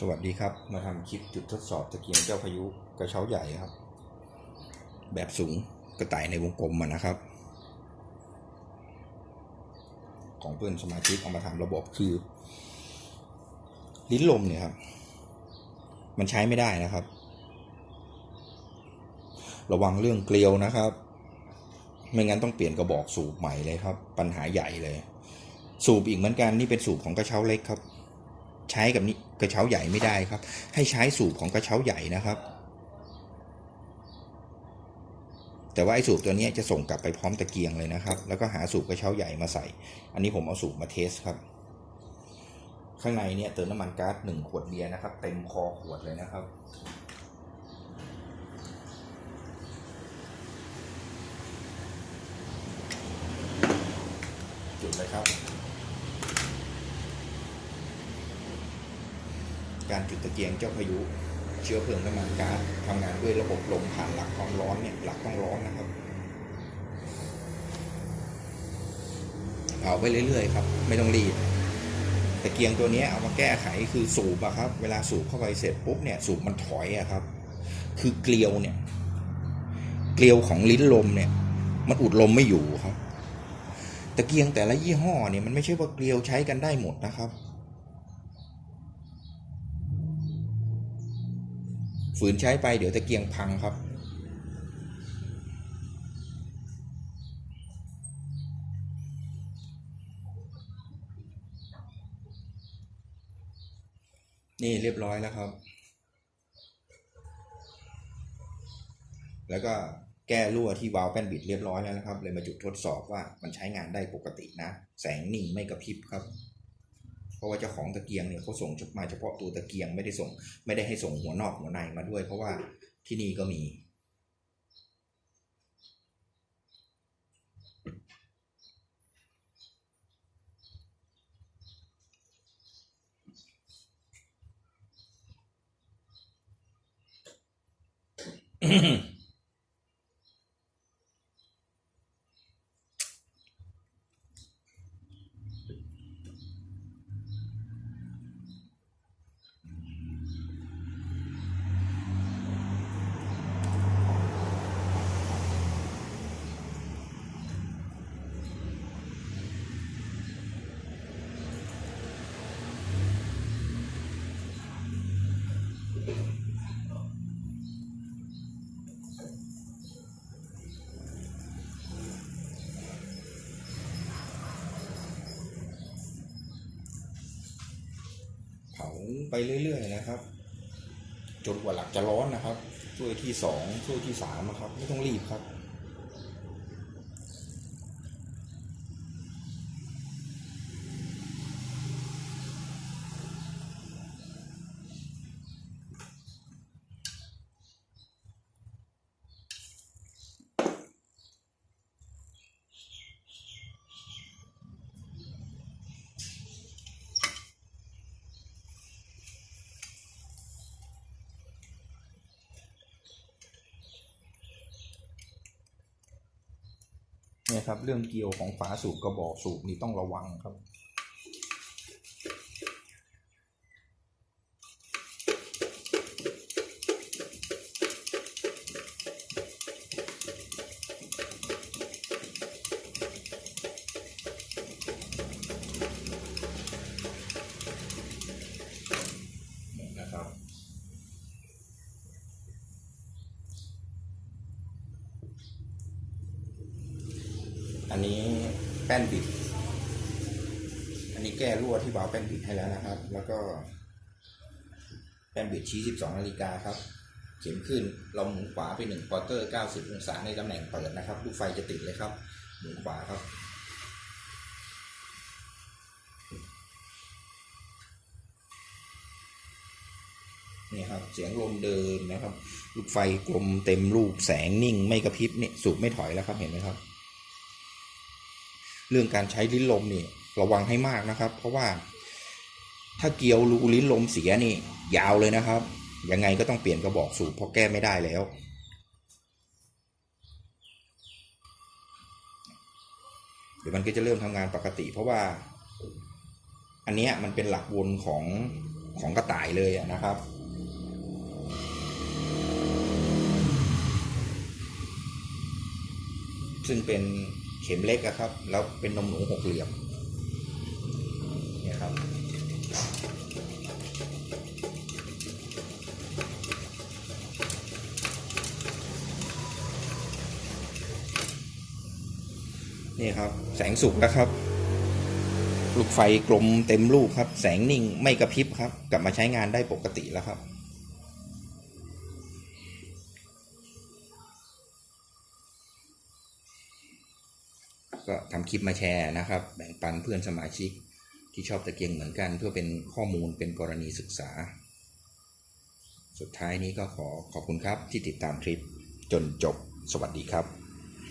สวัสดีครับ มาทำคลิปจุดทดสอบตะเกียงเจ้าพายุกระเช้าใหญ่ครับ แบบสูงกระต่ายในวงกลมอะนะครับ ของเพื่อนสมาชิกเอามาทำระบบคือ ลิ้นลมเนี่ยครับ มันใช้ไม่ได้นะครับ ระวังเรื่องเกลียวนะครับ ไม่งั้นต้องเปลี่ยนกระบอกสูบใหม่เลยครับ ปัญหาใหญ่เลย สูบอีกเหมือนกันนี่เป็นสูบของกระเช้าเล็กครับ ใช้กับนี้กระเช้าใหญ่ไม่ได้ครับ ให้ใช้สูบของกระเช้าใหญ่นะครับ แต่ว่าไอ้สูบตัวนี้จะส่งกลับไปพร้อมตะเกียงเลยนะครับ แล้วก็หาสูบกระเช้าใหญ่มาใส่ อันนี้ผมเอาสูบมาเทสครับ ข้างในเนี่ยเติมน้ำมันก๊าซหนึ่งขวดเบียร์นะครับ เต็มคอขวดเลยนะครับจุดเลยครับ การจุดตะเกียงเจ้าพายุ เชื้อเพลิงน้ำมันก๊าซทำงานด้วยระบบลมผ่านหลักความร้อนเนี่ยหลักต้องร้อนนะครับเอาไปเรื่อยๆครับไม่ต้องรีบตะเกียงตัวนี้เอามาแก้ไขคือสูบอะครับ เวลาสูบเข้าไปเสร็จปุ๊บเนี่ยสูบมันถอยอะครับ คือเกลียวเนี่ย เกลียวของลิ้นลมเนี่ย มันอุดลมไม่อยู่ครับ ตะเกียงแต่ละยี่ห้อเนี่ยมันไม่ใช่ว่าเกลียวใช้กันได้หมดนะครับ ฝืนใช้ไปเดี๋ยวตะเกียงพังครับ นี่เรียบร้อยแล้วครับ แล้วก็แก้รั่วที่วาล์วแป้นบิดเรียบร้อยแล้วนะครับ เลยมาจุดทดสอบว่ามันใช้งานได้ปกตินะ แสงนิ่งไม่กระพริบครับ ราะว่าเจ้าของตะเกียงเนี่ยเขาส่งมาเฉพาะตัวตะเกียงไม่ได้ส่ง ไม่ได้ให้ส่งหัวนอกหัวในมาด้วย เพราะว่าที่นี่ก็มีเไปเรื่อย ๆ นะครับ จนกว่าหลักจะร้อนนะครับถ้วยที่สองถ้วยที่สามนะครับ ไม่ต้องรีบครับ นะครับ เรื่องเกี่ยวของฝาสูบกระบอกสูบนี่ต้องระวังครับ อันนี้แป้นบิด อันนี้แก้รั่วที่วาวแป้นบิดให้แล้วนะครับ แล้วก็แป้นบิดชี้ 12 นาฬิกาครับ เข็มขึ้นเราหมุนขวาไป1ควอเตอร์ 90 องศาในตำแหน่งเปิดนะครับลูกไฟจะติดเลยครับ หมุนขวาครับนี่ครับเสียงลมเดินนะครับ ลูกไฟกลมเต็มลูกแสงนิ่งไม่กระพริบเนี่ยสูบไม่ถอยแล้วครับเห็นไหมครับ เรื่องการใช้ลิ้นลมนี่ระวังให้มากนะครับ เพราะว่า ถ้าเกียวรูลิ้นลมเสียนี่ ยาวเลยนะครับ ยังไงก็ต้องเปลี่ยนกระบอกสูบเพราะแก้ไม่ได้แล้ว เดี๋ยวมันก็จะเริ่มทำงานปกติ เพราะว่า อันนี้มันเป็นหลักวนของของกระต่ายเลยนะครับซึ่งเป็น เข็มเล็กอะครับ แล้วเป็นนมหนูหกเหลี่ยมเนี่ยครับนี่ครับ แสงสุกแล้วครับ ลูกไฟกลมเต็มลูกครับ แสงนิ่งไม่กระพริบครับ กลับมาใช้งานได้ปกติแล้วครับ ก็ทำคลิปมาแชร์นะครับ แบ่งปันเพื่อนสมาชิกที่ชอบตะเกียงเหมือนกัน เพื่อเป็นข้อมูลเป็นกรณีศึกษา สุดท้ายนี้ก็ขอขอบคุณครับที่ติดตามคลิปจนจบสวัสดีครับ